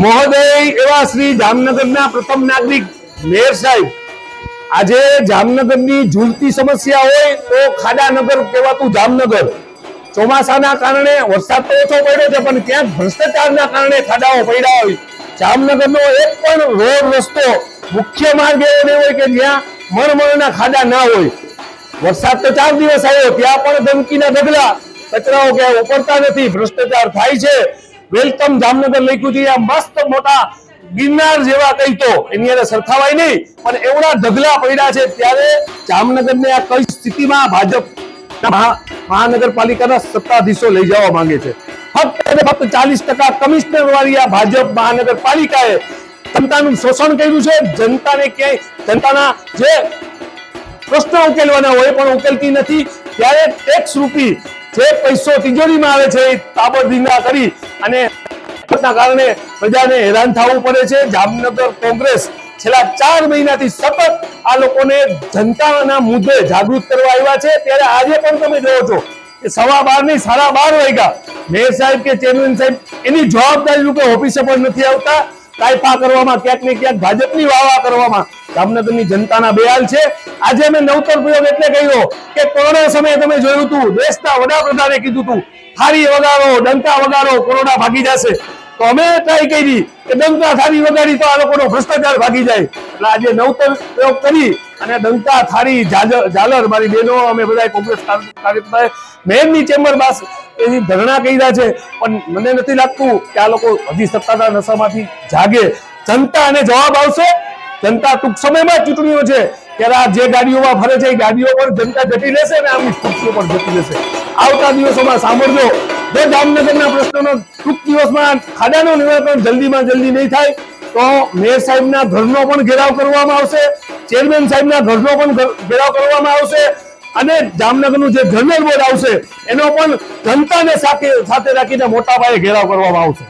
મહોદય એવા શ્રી જામનગરના પ્રથમ નાગરિક મેયર સાહેબ. આજે જામનગરની ઝૂલતી સમસ્યા હોય તો ખાડાનગર કહેવાતું જામનગર. ચોમાસાના કારણે વરસાદ તો ઓછો પડ્યો છે, પણ ક્યાંક ભ્રષ્ટાચારના કારણે ખાડાઓ પડ્યા હોય. જામનગરનો એક પણ રોડ રસ્તો મુખ્ય માર્ગ એવો નહીં હોય કે જ્યાં મણમણના ખાડા ના હોય. વરસાદ તો ચાર દિવસ આવ્યો, ત્યાં પણ ધમકીના ઢગલા કચરાઓ ક્યાંય ઉપડતા નથી, ભ્રષ્ટાચાર થાય છે. વેલકમ જામનગર લખ્યું છે આ મસ્ત મોટા ગિરનાર જેવા કઈ તો. એની અંદર સરખાવાય નહીં, પણ એવડા ઢગલા પડ્યા છે ત્યારે જામનગરને આ કઈ સ્થિતિમાં ભાજપ મહા- મહાનગરપાલિકાના સત્તાધીશો લઈ જવા માંગે છે. શોષણ કર્યું છે. જનતાને ક્યાંય, જનતાના જે પ્રશ્ન ઉકેલવાના હોય પણ ઉકેલતી નથી. ત્યારે ટેક્સ રૂપી જે પૈસો તિજોરીમાં આવે છે એ તાબડધીંગા કરી અને કારણે પ્રજાને હેરાન થવું પડે છે. જામનગર કોંગ્રેસ છેલ્લા ચાર મહિનાથી સતત આ લોકોને જનતાના મુદ્દે જાગૃત કરવા આવ્યા છે. ત્યારે આજે પણ તમે જોવો છો કે સવા બારની સાડા બાર વાગ્યા. મેયર સાહેબ કે ચેરમેન સાહેબ એની જવાબદારી રૂપે ઓફિસે પણ નથી આવતા. કાયફા કરવામાં ક્યાંક ને ક્યાંક ભાજપની વાવા કરવામાં. જામનગરની જનતાના બેહાલ છે. આજે અમે નવતર પ્રયોગ એટલે કહ્યો કે કોરોના સમયે તમે જોયું હતું, દેશના વડાપ્રધાને કીધું હતું હારી વગાડો ડંકા વગાડો, કોરોના ભાગી જશે. તો અમે ટ્રાય કરી કે ડંકા થાળી વગાડી તો આ લોકોનો ભ્રષ્ટાચાર ભાગી જાય. એટલે આજે નવતર પ્રયોગ કરી અને ડંકા થાળી ઝાલર મારી બહેનો, અમે બધા કોંગ્રેસ કાર્યકર્તાએ મેયરની ચેમ્બર બાસ એની ધરણા કર્યા છે. પણ મને નથી લાગતું કે આ લોકો હજી સત્તાધાર નશામાંથી જાગે. જનતાને જવાબ આવશે. જનતા ટૂંક સમયમાં ચૂંટણીઓ છે. ત્યારે આ જે ગાડીઓમાં ફરે છે, એ ગાડીઓ પર જનતા જતી લેશે અને આમની ખુરશીઓ પણ જતી લેશે. આવતા દિવસોમાં સાંભળજો. જો જામનગરના પ્રશ્નોનો ટૂંક દિવસમાં ખાડાનું નિરાકરણ જલ્દીમાં જલ્દી નહીં થાય, તો મેયર સાહેબના ઘરનો પણ ઘેરાવ કરવામાં આવશે, ચેરમેન સાહેબના ઘરનો પણ ઘેરાવ કરવામાં આવશે, અને જામનગરનું જે જનરલ બોર્ડ આવશે, એનો પણ જનતાને સાથે રાખીને મોટા પાયે ઘેરાવ કરવામાં આવશે.